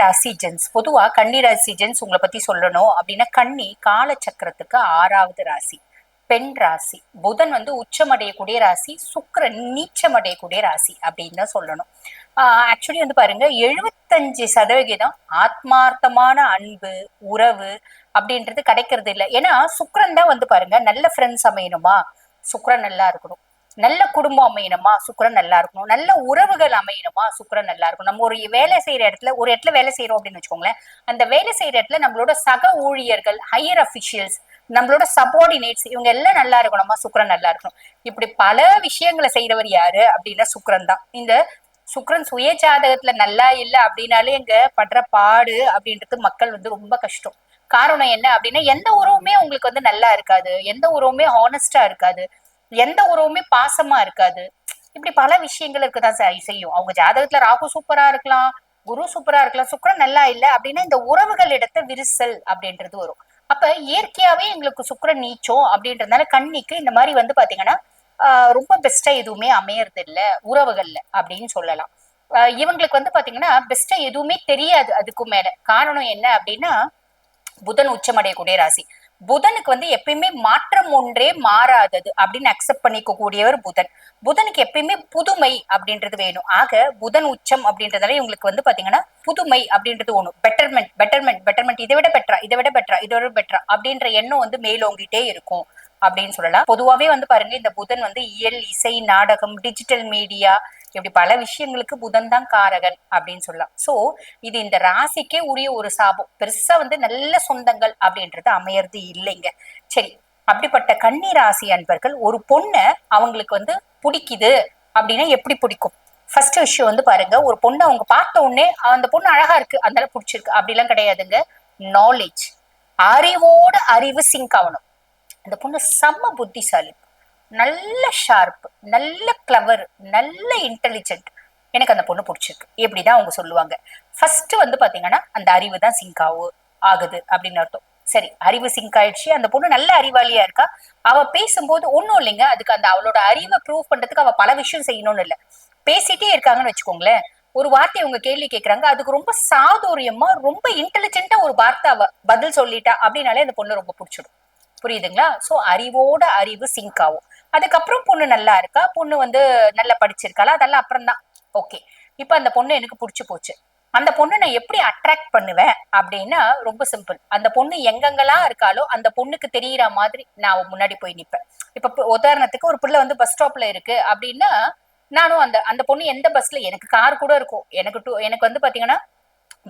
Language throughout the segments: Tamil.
ராசி ஜென்ஸ் பொதுவா கன்னி ராசி ஜென்ஸ் உங்களை பத்தி சொல்லணும் அப்படின்னா கன்னி காலச்சக்கரத்துக்கு ஆறாவது ராசி. பெண் ராசி. புதன் வந்து உச்சமடையக்கூடிய ராசி. சுக்கரன் நீச்சமடையக்கூடிய ராசி அப்படின்னு தான் சொல்லணும். ஆக்சுவலி வந்து பாருங்க எழுபத்தஞ்சு சதவிகிதம் ஆத்மார்த்தமான அன்பு உறவு அப்படின்றது கிடைக்கிறது இல்லை. ஏன்னா சுக்கரன் தான் வந்து பாருங்க நல்ல ஃப்ரெண்ட்ஸ் அமையணுமா? சுக்கரன் நல்லா இருக்கணும். நல்ல குடும்பம் அமையணுமா? சுக்கரன் நல்லா இருக்கணும். நல்ல உறவுகள் அமையணுமா? சுக்கரன் நல்லா இருக்கணும். நம்ம ஒரு வேலை செய்யற இடத்துல ஒரு இடத்துல வேலை செய்யறோம் அப்படின்னு வச்சுக்கோங்களேன் அந்த வேலை செய்யற இடத்துல நம்மளோட சக ஊழியர்கள் ஹையர் அபிஷியல்ஸ் நம்மளோட சபார்டினேட்ஸ் இவங்க எல்லாம் நல்லா இருக்கணுமா? சுக்கரன் நல்லா இருக்கணும். இப்படி பல விஷயங்களை செய்யறவர் யாரு? அப்படின்னா சுக்கரன் தான். இந்த சுக்ரன் சுய ஜாதகத்துல நல்லா இல்லை அப்படின்னாலே எங்க படுற பாடு அப்படின்றது மக்கள் வந்து ரொம்ப கஷ்டம். காரணம் என்ன அப்படின்னா எந்த உறவுமே உங்களுக்கு வந்து நல்லா இருக்காது. எந்த உறவுமே ஹானஸ்டா இருக்காது. எந்த உறவுமே பாசமா இருக்காது. இப்படி பல விஷயங்கள் இருக்குதான் செய்- செய்யும். அவங்க ஜாதகத்துல ராகு சூப்பரா இருக்கலாம் குரு சூப்பரா இருக்கலாம் சுக்கரன் நல்லா இல்ல அப்படின்னா இந்த உறவுகள் இடத்த விரிசல் அப்படின்றது வரும். அப்ப இயற்கையாவே எங்களுக்கு சுக்கரன் நீச்சம் அப்படின்றதுனால கண்ணிக்கு இந்த மாதிரி வந்து பாத்தீங்கன்னா ஆஹ் ரொம்ப பெஸ்டா எதுவுமே அமையறது இல்ல உறவுகள்ல அப்படின்னு சொல்லலாம். இவங்களுக்கு வந்து பாத்தீங்கன்னா பெஸ்டா எதுவுமே தெரியாது அதுக்கும் மேல. காரணம் என்ன அப்படின்னா புதன் உச்சமடையக்கூடிய ராசி. புதனுக்கு வந்து எப்பயுமே மாற்றம் ஒன்றே மாறாதது அப்படின்னு அக்செப்ட் பண்ணிக்க கூடியவர் புதன். புதனுக்கு எப்பயுமே புதுமை அப்படின்றது வேணும். ஆக புதன் உச்சம் அப்படின்றதால இவங்களுக்கு வந்து பாத்தீங்கன்னா புதுமை அப்படின்றது ஒண்ணு. பெட்டர்மெண்ட் பெட்டர்மெண்ட் பெட்டர்மெண்ட் இதை விட பெட்டரா இதை விட பெட்டரா இதை விட பெட்டரா அப்படின்ற எண்ணம் வந்து மேலோங்கிட்டே இருக்கும். அப்படின்னு சொல்லலாம். பொதுவாவே வந்து பாருங்க இந்த புதன் வந்து இயல் இசை நாடகம் டிஜிட்டல் மீடியா இப்படி பல விஷயங்களுக்கு புதன் தான் காரகன் அப்படின்னு சொல்லலாம். சோ இது இந்த ராசிக்கே உரிய ஒரு சாபம். பெருசா வந்து நல்ல சொந்தங்கள் அப்படின்றது அமையறது இல்லைங்க. சரி அப்படிப்பட்ட கன்னி ராசி அன்பர்கள் ஒரு பொண்ணை அவங்களுக்கு வந்து பிடிக்குது அப்படின்னா எப்படி பிடிக்கும்? ஃபர்ஸ்ட் விஷயம் வந்து பாருங்க ஒரு பொண்ணு அவங்க பார்த்த உடனே அந்த பொண்ணு அழகா இருக்கு அதனால பிடிச்சிருக்கு. அப்படிலாம் கிடையாதுங்க. நாலேஜ் அறிவோட அறிவு சிங்க் ஆகணும் அந்த பொண்ணு செம்ம புத்திசாலி. நல்ல ஷார்ப் நல்ல கிளவர் நல்ல இன்டெலிஜென்ட் எனக்கு அந்த பொண்ணு பிடிச்சிருக்கு. எப்படிதான் அவங்க சொல்லுவாங்க ஃபர்ஸ்ட் வந்து பாத்தீங்கன்னா அந்த அறிவு தான் சிங்க் ஆகுது அப்படின்னு அர்த்தம். சரி அறிவு சிங்க் ஆயிடுச்சு. அந்த பொண்ணு நல்ல அறிவாளியா இருக்கா? அவ பேசும்போது ஒன்றும் இல்லைங்க. அதுக்கு அந்த அவளோட அறிவை ப்ரூவ் பண்றதுக்கு அவ பல விஷயம் செய்யணும்னு இல்லை. பேசிட்டே இருக்காங்கன்னு வச்சுக்கோங்களேன் ஒரு வார்த்தை அவங்க கேள்வி கேட்கறாங்க அதுக்கு ரொம்ப சாதுரியமா ரொம்ப இன்டெலிஜென்ட்டா ஒரு வார்த்தை அவ பதில் சொல்லிட்டா அப்படின்னாலே அந்த பொண்ணு ரொம்ப பிடிச்சிடும். புரியுதுங்களா? சோ அறிவோட அறிவு சிங்க் ஆகும். அதுக்கப்புறம் பொண்ணு நல்லா இருக்கா? பொண்ணு வந்து நல்லா படிச்சிருக்காளா? அதெல்லாம் அப்புறம் தான் ஓகே இப்ப அந்த பொண்ணு எனக்கு பிடிச்சி போச்சு. அந்த பொண்ணு நான் எப்படி அட்ராக்ட் பண்ணுவேன் அப்படின்னா ரொம்ப சிம்பிள் அந்த பொண்ணு எங்கெங்கெல்லாம் இருக்காலோ அந்த பொண்ணுக்கு தெரியற மாதிரி நான் முன்னாடி போய் நிப்பேன். இப்ப உதாரணத்துக்கு ஒரு பிள்ளை வந்து பஸ் ஸ்டாப்ல இருக்கு அப்படின்னா நானும் அந்த அந்த பொண்ணு எந்த பஸ்ல எனக்கு கார் கூட இருக்கும். எனக்கு டூ எனக்கு வந்து பாத்தீங்கன்னா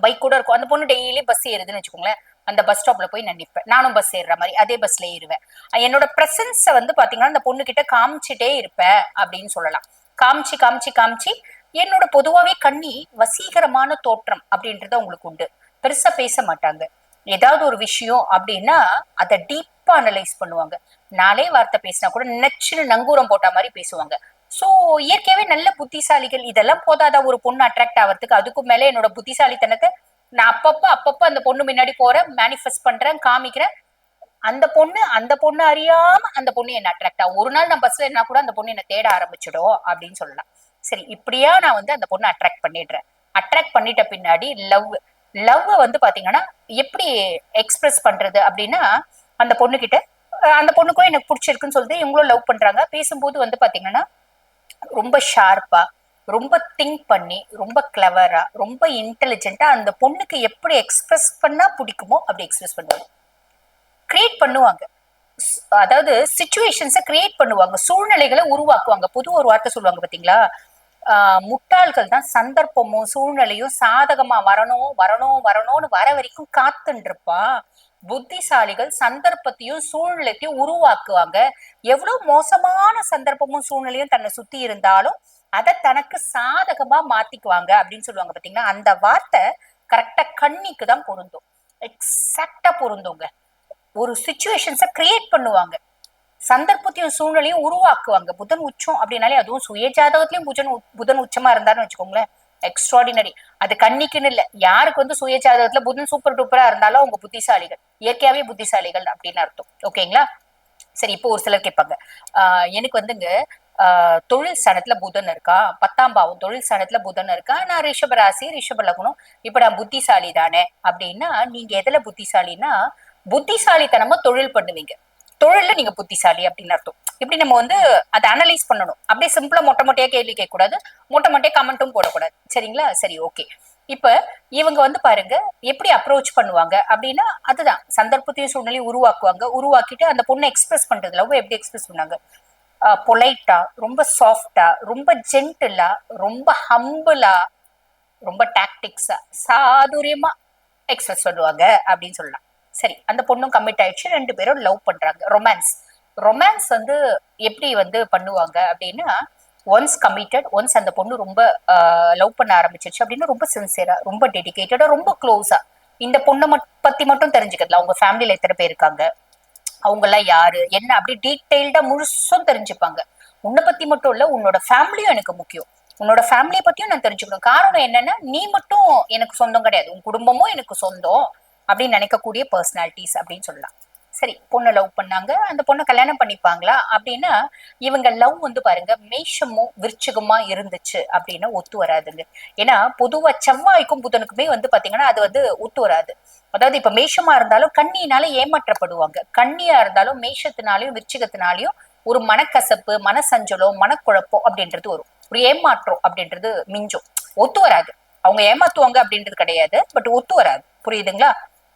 பைக் கூட இருக்கும். அந்த பொண்ணு டெய்லி பஸ் ஏறுதுன்னு வச்சுக்கோங்களேன். அந்த பஸ் ஸ்டாப்ல போய் நான் நிப்பேன். நானும் பஸ் ஏறுற மாதிரி அதே பஸ்ல ஏறுவேன். என்னோட பிரசன்ஸ வந்து பாத்தீங்கன்னா அந்த பொண்ணு கிட்ட காமிச்சிட்டே இருப்பேன் அப்படின்னு சொல்லலாம். காமிச்சு காமிச்சு காமிச்சு என்னோட பொதுவாவே கண்ணி வசீகரமான தோற்றம் அப்படின்றது அவங்களுக்கு உண்டு. பெருசா பேச மாட்டாங்க. ஏதாவது ஒரு விஷயம் அப்படின்னா அதை டீப்பா அனலைஸ் பண்ணுவாங்க. நாளே வார்த்தை பேசினா கூட நச்சுன்னு நங்கூரம் போட்ட மாதிரி பேசுவாங்க. சோ இயற்கையாவே நல்ல புத்திசாலிகள் இதெல்லாம் போதாதா ஒரு பொண்ணு அட்ராக்ட் ஆகிறதுக்கு அதுக்கும் மேல என்னோட புத்திசாலித்தனத்தை நான் அப்பப்ப அப்பப்ப அந்த பொண்ணு முன்னாடி போறேன் மேனிஃபெஸ்ட் பண்றேன் காமிக்கிறேன். அந்த பொண்ணு அந்த பொண்ணு அறியாம அந்த பொண்ணு என்ன அட்ராக்ட் ஆகும் ஒரு நாள் நான் பஸ்ல என்ன கூட அந்த பொண்ணு என்ன தேட ஆரம்பிச்சிடும் அப்படின்னு சொல்லலாம். சரி இப்படியா நான் வந்து அந்த பொண்ணை அட்ராக்ட் பண்ணிடுறேன். அட்ராக்ட் பண்ணிட்ட பின்னாடி லவ் லவ் வந்து பாத்தீங்கன்னா எப்படி எக்ஸ்பிரஸ் பண்றது அப்படின்னா அந்த பொண்ணு கிட்ட அந்த பொண்ணுக்கும் எனக்கு பிடிச்சிருக்குன்னு சொல்லிட்டு இவங்களும் லவ் பண்றாங்க. பேசும்போது வந்து பாத்தீங்கன்னா ரொம்ப ஷார்ப்பா ரொம்ப திங்க் பண்ணி ரொம்ப கிளவரா ரொம்ப இன்டெலிஜென்ட்டா அந்த பொண்ணுக்கு எப்படி எக்ஸ்பிரஸ் பண்ணா பிடிக்குமோ அப்படி எக்ஸ்பிரஸ் பண்ணுவாங்க. கிரியேட் பண்ணுவாங்க. அதாவது சுச்சுவேஷன்ஸை கிரியேட் பண்ணுவாங்க. சூழ்நிலைகளை உருவாக்குவாங்க. புது ஒரு வார்த்தை சொல்லுவாங்க பாத்தீங்களா? ஆஹ் முட்டாள்கள் தான் சந்தர்ப்பமும் சூழ்நிலையும் சாதகமா வரணும் வரணும் வரணும்னு வர வரைக்கும் காத்துட்டு இருப்பான் புத்திசாலிகள் சந்தர்ப்பத்தையும் சூழ்நிலையத்தையும் உருவாக்குவாங்க. எவ்வளவு மோசமான சந்தர்ப்பமும் சூழ்நிலையும் தன்னை சுத்தி இருந்தாலும் அதை தனக்கு சாதகமா மாத்திக்குவாங்க அப்படின்னு சொல்லுவாங்க பாத்தீங்கன்னா அந்த வார்த்தை கரெக்டா கண்ணிக்கு தான் பொருந்தும். எக்ஸாக்டா பொருந்துங்க. ஒரு சுச்சுவேஷன்ஸை கிரியேட் பண்ணுவாங்க. சந்தர்ப்பத்தையும் சூழ்நிலையும் உருவாக்குவாங்க. புதன் உச்சம் அப்படின்னாலே அதுவும் சுய ஜாதகத்திலயும் புதன் புதன் உச்சமா இருந்தாருன்னு வச்சுக்கோங்களேன். எக்ஸ்ட்ராடினரி அது கண்ணிக்குன்னு இல்ல. யாருக்கு வந்து சுய ஜாதகத்துல புதன் சூப்பர் டூப்பரா இருந்தாலும் அவங்க புத்திசாலிகள். இயற்கையாவே புத்திசாலிகள் அப்படின்னு அர்த்தம். ஓகேங்களா சரி இப்போ ஒரு சிலர் கேட்பாங்க. ஆஹ் எனக்கு வந்துங்க தொழில் சனத்துல புதன் இருக்கா? பத்தாம் பாவம் தொழில் சனத்துல புதன் இருக்கா? நான் ரிஷப ராசி ரிஷப லக்னம். இப்ப நான் புத்திசாலி தானே. அப்படின்னா நீங்க எதுல புத்திசாலின்னா புத்திசாலித்தனமா தொழில் பண்ணுவீங்க. தொழில்ல நீங்க புத்திசாலி அப்படின்னு அர்த்தம். இப்படி நம்ம வந்து அதை அனலைஸ் பண்ணணும். அப்படியே சிம்பிளா மொட்டை மொட்டையா கேள்வி கேட்க கூடாது மொட்டை மொட்டையா கமெண்ட்டும் போடக்கூடாது. சரிங்களா? சரி ஓகே இப்ப இவங்க வந்து பாருங்க எப்படி அப்ரோச் பண்ணுவாங்க? அப்படின்னா அதுதான். சந்தர்ப்பத்தையும் சூழ்நிலையும் உருவாக்குவாங்க. உருவாக்கிட்டு அந்த பொண்ணை எக்ஸ்பிரஸ் பண்றது லவ் எப்படி எக்ஸ்பிரஸ் பண்ணாங்க? பொலைட்டா ரொம்ப சாஃப்டா ரொம்ப ஜென்டிலா ரொம்ப ஹம்பிளா ரொம்ப டாக்டிக்ஸா சாதுரியமா எக்ஸ்பிரஸ் பண்ணுவாங்க அப்படின்னு சொல்லலாம். சரி அந்த பொண்ணும் கமிட் ஆயிடுச்சு ரெண்டு பேரும் லவ் பண்றாங்க. ரொமான்ஸ் ரொமான்ஸ் வந்து எப்படி வந்து பண்ணுவாங்க அப்படின்னா ஒன்ஸ் கமிட்டட் ஒன்ஸ் அந்த பொண்ணு ரொம்ப லவ் பண்ண ஆரம்பிச்சிருச்சு அப்படின்னா ரொம்ப சின்சியரா ரொம்ப டெடிகேட்டடா ரொம்ப க்ளோஸா இந்த பொண்ணை பத்தி மட்டும் தெரிஞ்சுக்கிறதுல அவங்க ஃபேமிலியில எத்தனை பேர் இருக்காங்க? அவங்க எல்லாம் யாரு? என்ன? அப்படி டீட்டெயில்டா முழுசும் தெரிஞ்சுப்பாங்க. உன்னை பத்தி மட்டும் இல்ல உன்னோட ஃபேமிலியும் எனக்கு முக்கியம். உன்னோட ஃபேமிலியை பத்தியும் நான் தெரிஞ்சுக்கணும். காரணம் என்னன்னா நீ மட்டும் எனக்கு சொந்தம் கிடையாது. உன் குடும்பமும் எனக்கு சொந்தம் அப்படின்னு நினைக்கக்கூடிய பர்சனாலிட்டிஸ் அப்படின்னு சொல்லலாம். சரி பொண்ணை லவ் பண்ணாங்க. அந்த பொண்ணை கல்யாணம் பண்ணிப்பாங்களா? அப்படின்னா இவங்க லவ் வந்து பாருங்க மேஷமும் விருச்சகமா இருந்துச்சு அப்படின்னா ஒத்து வராதுங்க. ஏன்னா பொதுவா செவ்வாய்க்கும் புதனுக்குமே வந்து பாத்தீங்கன்னா அது வந்து ஒத்து வராது. அதாவது இப்ப மேஷமா இருந்தாலும் கண்ணியினால ஏமாற்றப்படுவாங்க. கண்ணியா இருந்தாலும் மேஷத்தினாலையும் விருச்சிகத்தினாலையும் ஒரு மனக்கசப்பு மனசஞ்சலம் மனக்குழப்பம் அப்படின்றது வரும். ஒரு ஏமாற்றம் அப்படின்றது மிஞ்சும். ஒத்து வராது. அவங்க ஏமாத்துவாங்க அப்படின்றது கிடையாது பட் ஒத்து வராது. புரியுதுங்களா?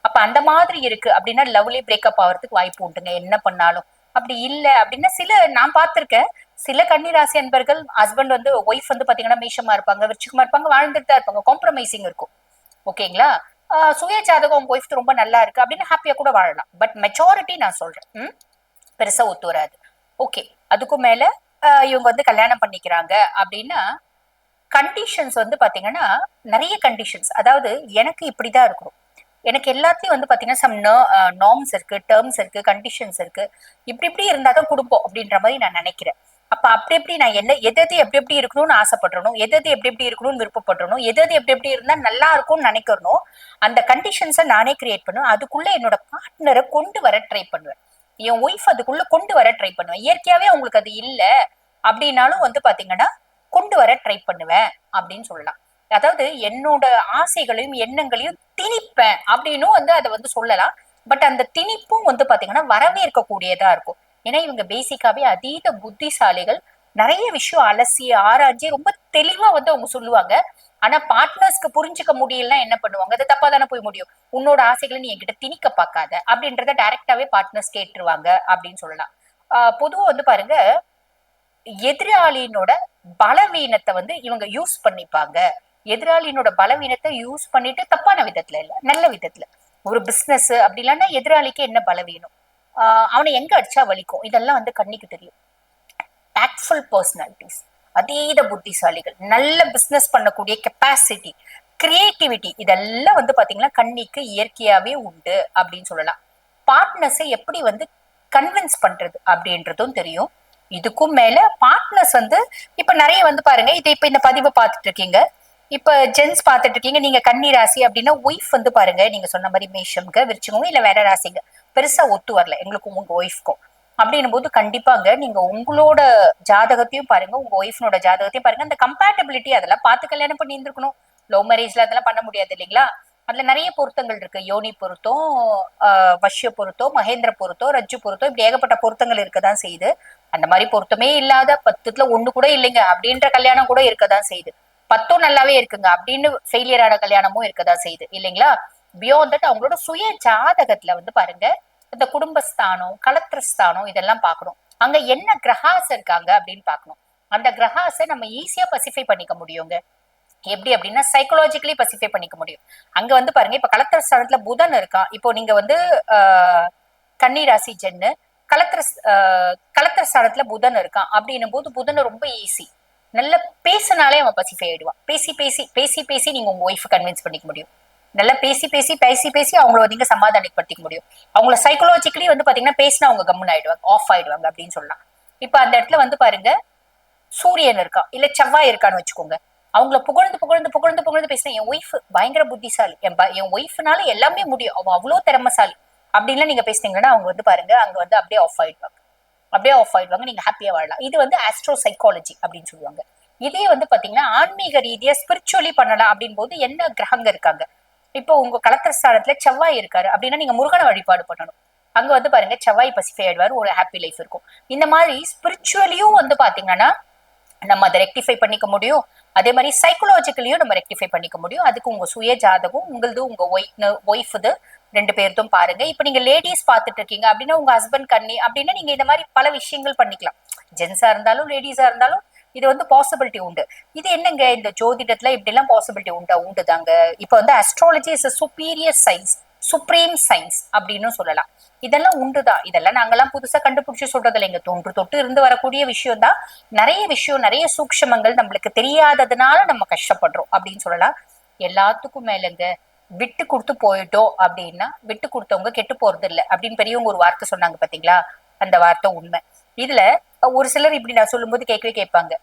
அப்ப அந்த மாதிரி இருக்கு அப்படின்னா லவ்லி பிரேக்கப் ஆகிறதுக்கு வாய்ப்பு உண்டுங்க. என்ன பண்ணாலும். அப்படி இல்ல அப்படின்னா சில நான் பார்த்திருக்கேன் சில கன்னிராசி அன்பர்கள் ஹஸ்பண்ட் வந்து ஒய்ஃப் வந்து பாத்தீங்கன்னா மீஷமா இருப்பாங்க விருச்சிகமா இருப்பாங்க வாழ்ந்துட்டு தான் இருப்பாங்க. காம்ப்ரமைசிங் இருக்கும். ஓகேங்களா சுய ஜாதகம் உங்க ஒய்ஃப் ரொம்ப நல்லா இருக்கு அப்படின்னு ஹாப்பியா கூட வாழலாம். பட் மெச்சாரிட்டி நான் சொல்றேன். ம்? பெருசா ஒத்து வராது ஓகே அதுக்கும் மேல இவங்க வந்து கல்யாணம் பண்ணிக்கிறாங்க அப்படின்னா கண்டிஷன்ஸ் வந்து பாத்தீங்கன்னா நிறைய கண்டிஷன்ஸ் அதாவது எனக்கு இப்படிதான் இருக்கணும். எனக்கு எல்லாத்தையும் வந்து பார்த்தீங்கன்னா சம் நார்ம்ஸ் uh, இருக்கு டேர்ம்ஸ் இருக்கு கண்டிஷன்ஸ் இருக்கு. இப்படி இப்படி இருந்தாதான் குடும்பம் அப்படின்ற மாதிரி நான் நினைக்கிறேன். அப்ப அப்படி எப்படி நான் என்ன எது எது எப்படி எப்படி இருக்கணும்னு ஆசைப்படுறணும் எது எது எப்படி எப்படி இருக்கணும்னு விருப்பப்படுறணும் எது எது எப்படி எப்படி இருந்தா நல்லா இருக்கும்னு நினைக்கிறனோ அந்த கண்டிஷன்ஸை நானே கிரியேட் பண்ணுவேன். அதுக்குள்ள என்னோட பார்ட்னரை கொண்டு வர ட்ரை பண்ணுவேன். என் ஒய்ஃப் அதுக்குள்ள கொண்டு வர ட்ரை பண்ணுவேன். இயற்கையாவே அவங்களுக்கு அது இல்லை அப்படின்னாலும் வந்து பாத்தீங்கன்னா கொண்டு வர ட்ரை பண்ணுவேன் அப்படின்னு சொல்லலாம். அதாவது என்னோட ஆசைகளையும் எண்ணங்களையும் திணிப்பேன் அப்படின்னும் வந்து அதை வந்து சொல்லலாம். பட் அந்த திணிப்பும் வந்து பாத்தீங்கன்னா வரவேற்கக்கூடியதா இருக்கும். ஏன்னா இவங்க பேசிக்காவே அதீத புத்திசாலிகள். நிறைய விஷயம் அலசி ஆராய்ச்சி ரொம்ப தெளிவா வந்து அவங்க சொல்லுவாங்க. ஆனா பார்ட்னர்ஸ்க்கு புரிஞ்சுக்க முடியலன்னா என்ன பண்ணுவாங்க? அது தப்பா தானே போய் முடியும். உன்னோட ஆசைகளை நீ என்கிட்ட திணிக்க பார்க்காத. அப்படின்றத டைரக்டாவே பார்ட்னர்ஸ் கேட்டுருவாங்க அப்படின்னு சொல்லலாம். ஆஹ் பொதுவா வந்து பாருங்க எதிராளியினோட பலவீனத்தை வந்து இவங்க யூஸ் பண்ணிப்பாங்க. எதிராளியினோட பலவீனத்தை யூஸ் பண்ணிட்டு தப்பான விதத்துல இல்ல நல்ல விதத்துல. ஒரு பிசினஸ் அப்படி இல்லைன்னா எதிராளிக்கு என்ன பலவீனம்? ஆஹ் அவனை எங்க அடிச்சா வலிக்கும்? இதெல்லாம் வந்து கண்ணிக்கு தெரியும். ஆக்ட்ஃபுல் பர்சனாலிட்டிஸ் அதீத புத்திசாலிகள். நல்ல பிஸ்னஸ் பண்ணக்கூடிய கெப்பாசிட்டி கிரியேட்டிவிட்டி இதெல்லாம் வந்து பாத்தீங்கன்னா கண்ணிக்கு இயற்கையாவே உண்டு அப்படின்னு சொல்லலாம். பார்ட்னர்ஸை எப்படி வந்து கன்வின்ஸ் பண்றது அப்படின்றதும் தெரியும். இதுக்கும் மேல பார்ட்னர்ஸ் வந்து இப்ப நிறைய வந்து பாருங்க இதை இப்ப இந்த பதிவை பார்த்துட்டு இருக்கீங்க. இப்ப ஜென்ஸ் பாத்துட்டு இருக்கீங்க நீங்க கன்னி ராசி அப்படின்னா ஒய்ஃப் வந்து பாருங்க நீங்க சொன்ன மாதிரி மேஷம்க விரிச்சுக்கோங்க இல்ல வேற ராசிங்க. பெருசா ஒத்து வரல எங்களுக்கும் உங்க ஒய்ஃப்க்கும் அப்படின்னும் போது கண்டிப்பாங்க நீங்க உங்களோட ஜாதகத்தையும் பாருங்க உங்க ஒய்ஃப்னோட ஜாதகத்தையும் பாருங்க. அந்த கம்பேட்டபிலிட்டி அதெல்லாம் பார்த்து கல்யாணம் பண்ணி இருந்திருக்கணும். லவ் மேரேஜ்ல அதெல்லாம் பண்ண முடியாது இல்லைங்களா? அதுல நிறைய பொருத்தங்கள் இருக்கு. யோனி பொருத்தம் ஆஹ் வஷ்ய பொருத்தம் மகேந்திர பொருத்தம் ரஜ்ஜு பொருத்தம் இப்படி ஏகப்பட்ட பொருத்தங்கள் இருக்கதான் செய்யுது. அந்த மாதிரி பொருத்தமே இல்லாத பத்துத்துல ஒண்ணு கூட இல்லைங்க. அப்படின்ற கல்யாணம் கூட இருக்கதான் செய்யுது. பத்தும் நல்லாவே இருக்குங்க. அப்படின்னு ஃபெயிலியர் ஆன கல்யாணமும் இருக்கதான் செய்யுது இல்லைங்களா? பியாண்ட் தட் அவங்களோட சுய ஜாதகத்துல வந்து பாருங்க இந்த குடும்பஸ்தானம் கலத்திரஸ்தானம் இதெல்லாம் பார்க்கணும். அங்க என்ன கிரகாஸ் இருக்காங்க அப்படின்னு பார்க்கணும். அந்த கிரகாஸை நம்ம ஈஸியா பசிஃபை பண்ணிக்க முடியுங்க. எப்படி அப்படின்னா சைக்கலாஜிக்கலி பசிஃபை பண்ணிக்க முடியும். அங்க வந்து பாருங்க இப்ப கலத்திர ஸ்தானத்துல புதன் இருக்கா? இப்போ நீங்க வந்து ஆஹ், கன்னி ராசி ஜென்னு கலத்திர ஆஹ், கலத்திர ஸ்தானத்துல புதன் இருக்கான் அப்படின்னும் போது புதன் ரொம்ப ஈஸி நல்ல பேசினாலே அவன் பசிஃபை ஆயிடுவான். பேசி பேசி பேசி பேசி நீங்க உங்க ஒய்ஃப் கன்வின்ஸ் பண்ணிக்க முடியும். நல்லா பேசி பேசி பேசி பேசி அவங்கள நீங்க சமாதானப்படுத்திக்க முடியும். அவங்கள சைக்கலாஜிக்கலி வந்து பாத்தீங்கன்னா பேசினா அவங்க கம்முன்னு ஆயிடுவாங்க ஆஃப் ஆயிடுவாங்க அப்படின்னு சொல்லலாம். இப்ப அந்த இடத்துல வந்து பாருங்க சூரியன் இருக்கான் இல்ல செவ்வாய் இருக்கான்னு வச்சுக்கோங்க. அவங்கள புகழ்ந்து புகழ்ந்து புகழ்ந்து புகழ்ந்து பேசினா என் ஒய்ஃப் பயங்கர புத்திசாலி. என் என் ஒய்ஃப்னால எல்லாமே முடியும். அவன் அவ்வளோ திறமசாலி. அப்படின்லாம் நீங்க பேசுனீங்கன்னா அவங்க வந்து பாருங்க அங்க வந்து அப்படியே ஆஃப் ஆயிடுவாங்க. அப்படியே ஆஃப் ஆயிடுவாங்க நீங்க ஹாப்பியா வாழலாம். இது வந்து ஆஸ்ட்ரோ சைக்காலஜி அப்படின்னு சொல்லுவாங்க. இதே வந்து பாத்தீங்கன்னா ஆன்மீக ரீதியா ஸ்பிரிச்சுவலி பண்ணலாம் அப்படின் போது என்ன கிரகங்க இருக்காங்க? இப்போ உங்க கலத்திரஸ்தானத்துல செவ்வாய் இருக்காரு அப்படின்னா நீங்க முருகனை வழிபாடு பண்ணணும். அங்க வந்து பாருங்க செவ்வாய் பசிஃபை ஆயிடுவாரு ஒரு ஹாப்பி லைஃப் இருக்கும். இந்த மாதிரி ஸ்பிரிச்சுவலியும் வந்து பாத்தீங்கன்னா நம்ம அதை ரெக்டிஃபை பண்ணிக்க முடியும். அதே மாதிரி சைக்கலாஜிக்கலியும் நம்ம ரெக்டிஃபை பண்ணிக்க முடியும். அதுக்கு உங்க சுய ஜாதகம் உங்களது உங்க ஒய்ஃபுது ரெண்டு பேர்த்தும் பாருங்க. இப்ப நீங்க லேடிஸ் பார்த்துட்டு இருக்கீங்க அப்படின்னா உங்க ஹஸ்பண்ட் கண்ணி அப்படின்னா நீங்க இந்த மாதிரி பல விஷயங்கள் பண்ணிக்கலாம். ஜென்ஸா இருந்தாலும் லேடிஸா இருந்தாலும் இது வந்து பாசிபிலிட்டி உண்டு. இது என்னங்க இந்த ஜோதிடத்துல இப்படி எல்லாம் பாசிபிலிட்டி உண்டா உண்டு தாங்க இப்ப வந்து astrology is superior science supreme science அப்படின்னு சொல்லலாம். இதெல்லாம் உண்டுதான். இதெல்லாம் நாங்கெல்லாம் புதுசா கண்டுபிடிச்சு சொல்றது இல்லைங்க தொன்று தொட்டு இருந்து வரக்கூடிய விஷயம் தான் நிறைய விஷயம் நிறைய சூக்ஷமங்கள் நம்மளுக்கு தெரியாததுனால நம்ம கஷ்டப்படுறோம் அப்படின்னு சொல்லலாம். எல்லாத்துக்கும் மேலங்க விட்டு கொடுத்து போயிட்டோம் அப்படின்னா விட்டு கொடுத்தவங்க கெட்டு போறது இல்லை அப்படின்னு பெரியவங்க ஒரு வார்த்தை சொன்னாங்க பாத்தீங்களா? அந்த வார்த்தை உண்மை. இதுல ஒரு சிலர் இப்படி நான் சொல்லும்போது கேட்கவே கேட்பாங்க.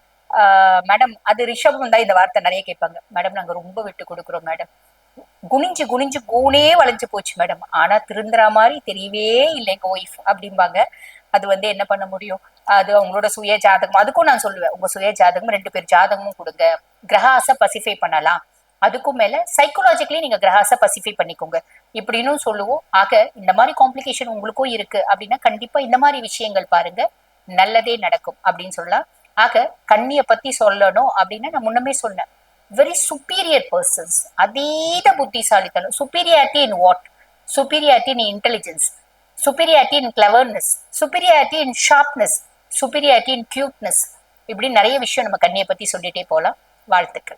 மேடம் அது ரிஷபம் தான் இந்த வார்த்தை நிறைய கேட்பாங்க. மேடம் நாங்க ரொம்ப விட்டு கொடுக்குறோம் மேடம். குனிஞ்சு குனிஞ்சு கூனே வளைஞ்சு போச்சு மேடம் ஆனா திருந்துற மாதிரி தெரியவே இல்லை எங்க ஒய்ஃப் அப்படிம்பாங்க. அது வந்து என்ன பண்ண முடியும்? அது அவங்களோட சுய ஜாதகம். அதுக்கும் நான் சொல்லுவேன். உங்க சுய ஜாதகம் ரெண்டு பேர் ஜாதகமும் கொடுங்க. கிரகாச பசிஃபை பண்ணலாம். அதுக்கும் மேல சைக்கோலாஜிக்கலி நீங்க கிரகாச பசிஃபை பண்ணிக்கோங்க. இப்படின்னு சொல்லுவோம். ஆக இந்த மாதிரி காம்ப்ளிகேஷன் உங்களுக்கும் இருக்கு அப்படின்னா கண்டிப்பா இந்த மாதிரி விஷயங்கள் பாருங்க. நல்லதே நடக்கும் அப்படின்னு சொல்லலாம். ஆக கண்ணிய பத்தி சொல்லணும் அப்படின்னா நான் முன்னமே சொன்னேன். வெரி சுப்பீரியர் பர்சன்ஸ் அதீத புத்திசாலித்தனம் superiority in what superiority in intelligence superiority in cleverness superiority in sharpness superiority in cuteness இப்படி நிறைய விஷயம் நம்ம கண்ணியை பத்தி சொல்லிட்டே போலாம். வாழ்த்துக்கள்.